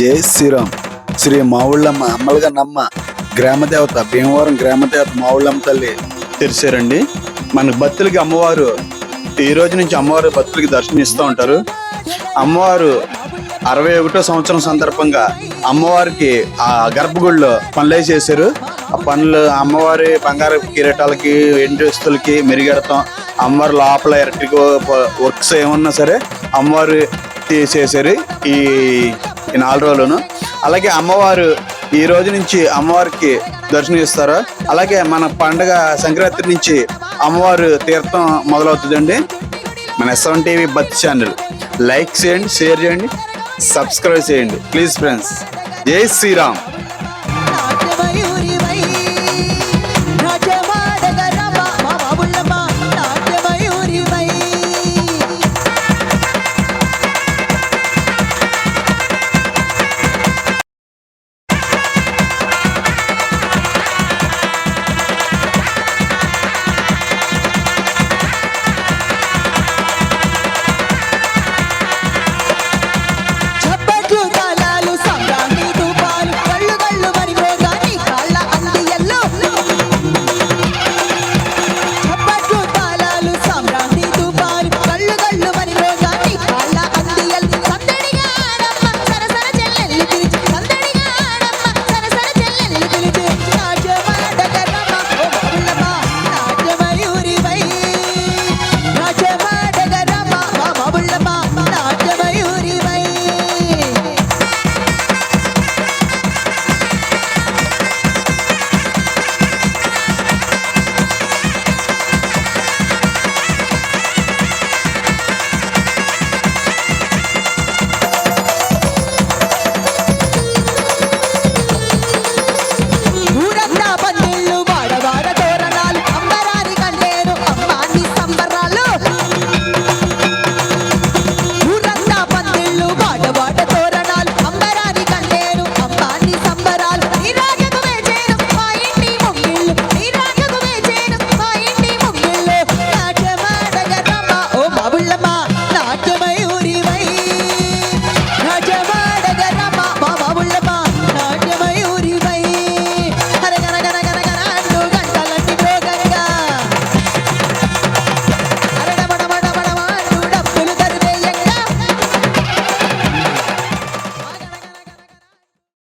జై శ్రీరామ్. శ్రీ మావుళ్ళమ్మ అమ్మలుగా నమ్మ గ్రామదేవత భీమవరం గ్రామదేవత మావుళ్ళమ్మ తల్లి తెరిచారండి. మన భక్తులకి అమ్మవారు ఈ రోజు నుంచి అమ్మవారు భక్తులకి దర్శనం ఇస్తూ ఉంటారు. అమ్మవారు అరవై ఒకటో సంవత్సరం సందర్భంగా అమ్మవారికి ఆ గర్భగుడిలో పనులే చేశారు. ఆ పనులు అమ్మవారి బంగారు కిరీటాలకి ఎండుస్తులకి మెరుగెడతాం. అమ్మవారి లోపల ఎలక్ట్రిక్ వర్క్స్ ఏమన్నా సరే అమ్మవారు చేశారు ఈ ఈ నాలుగు రోజులను అలాగే అమ్మవారు ఈ రోజు నుంచి అమ్మవారికి దర్శనం ఇస్తారు అలాగే మన పండగ సంక్రాంతి నుంచి అమ్మవారు తీర్థం మొదలవుతుందండి. మన ఎస్ఎన్ టీవీ బత్ ఛానల్. లైక్ చేయండి షేర్ చేయండి సబ్స్క్రైబ్ చేయండి. Please friends. జై శ్రీరామ్.